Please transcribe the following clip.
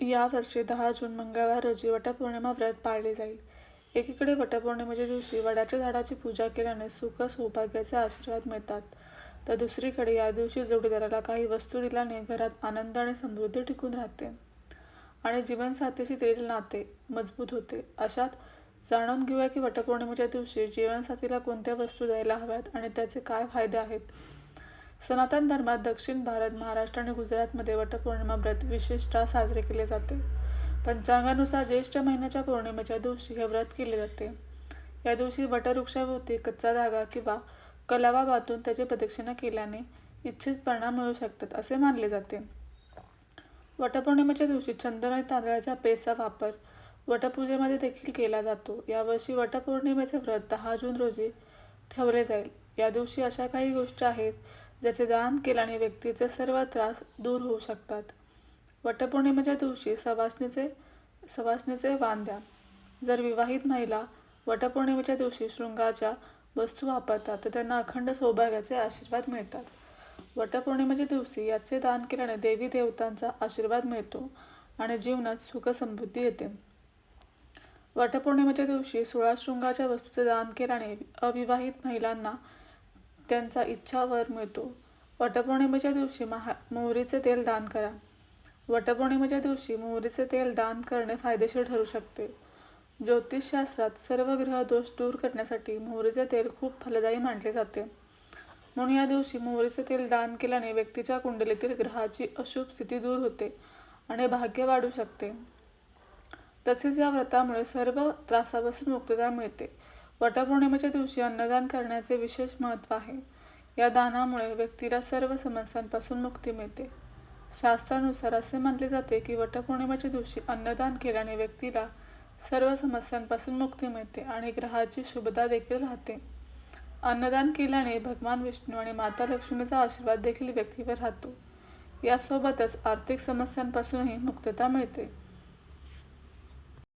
यावर्षी दहा जून मंगळवार रोजी वटपौर्णिमा व्रत पाळले जाईल. एकीकडे वटपौर्णिमेच्या दिवशी वडाच्या झाडाची पूजा केल्याने सुख सौभाग्याचे आशीर्वाद मिळतात. तर दुसरीकडे या दिवशी जोडीदाराला काही वस्तू दिल्याने घरात आनंद आणि समृद्धी टिकून राहते आणि जीवनसाथीशी तेल नाते मजबूत होते. अशात जाणून घेऊया की वटपौर्णिमेच्या दिवशी जीवनसाथीला कोणत्या वस्तू द्यायला हव्यात आणि त्याचे काय फायदे आहेत. सनातन धर्मात दक्षिण भारत महाराष्ट्र आणि गुजरातमध्ये वटपौर्णिमा व्रत विशेषतः साजरे केले जाते. पंचांगानुसार ज्येष्ठ महिन्याच्या पौर्णिमेच्या दिवशी हे व्रत केले जाते. या दिवशी वटवृक्षाभोवती कच्चा धागा किंवा कलावा बांधून त्याची प्रदक्षिणा केल्याने इच्छित परिणाम मिळू शकतात असे मानले जाते. वटपौर्णिमेच्या दिवशी चंदन आणि तांदळाच्या पेचा वापर वटपूजेमध्ये देखील केला जातो. यावर्षी वटपौर्णिमेचे व्रत दहा जून रोजी ठेवले जाईल. या दिवशी अशा काही गोष्टी आहेत ज्याचे दान केल्याने व्यक्तीचे सर्व त्रास दूर होऊ शकतात. वटपौर्णिमेच्या दिवशी सवासणीचे सवासणीचे वाण द्या. जर विवाहित महिला वटपौर्णिमेच्या दिवशी शृंगाच्या वस्तू वापरतात तर त्यांना अखंड सौभाग्याचे आशीर्वाद मिळतात. वटपौर्णिमेच्या दिवशी याचे दान केल्याने देवी देवतांचा आशीर्वाद मिळतो आणि जीवनात सुख समृद्धी येते. वटपौर्णिमेच्या दिवशी सोळा शृंगाच्या वस्तूचे दान केल्याने अविवाहित महिलांना त्यांचा इच्छावर मिळतो. वटपौर्णिमेच्या दिवशी महा मोहरीचे तेल दान करा. वटपौर्णिमेच्या दिवशी मोहरीचे तेल दान करणे फायदेशीर ठरू शकते. ज्योतिषशास्त्रात सर्व ग्रह दोष दूर करण्यासाठी मोहरीचे तेल खूप फलदायी मानले जाते. म्हणून या दिवशी मोहरीचे तेल दान केल्याने व्यक्तीच्या कुंडलीतील ग्रहाची अशुभ स्थिती दूर होते आणि भाग्य वाढू शकते. तसेच या व्रतामुळे सर्व त्रासापासून मुक्तता मिळते. वटपौर्णिमेच्या दिवशी अन्नदान करण्याचे विशेष महत्त्व आहे. या दानामुळे व्यक्तीला सर्व समस्यांपासून मुक्ती मिळते. शास्त्रानुसार असे मानले जाते की वटपौर्णिमेच्या दिवशी अन्नदान केल्याने व्यक्तीला सर्व समस्यांपासून मुक्ती मिळते आणि ग्रहाची शुभता देखील राहते. अन्नदान केल्याने भगवान विष्णू आणि माता लक्ष्मीचा आशीर्वाद देखील व्यक्तीवर राहतो. यासोबतच आर्थिक समस्यांपासूनही मुक्तता मिळते.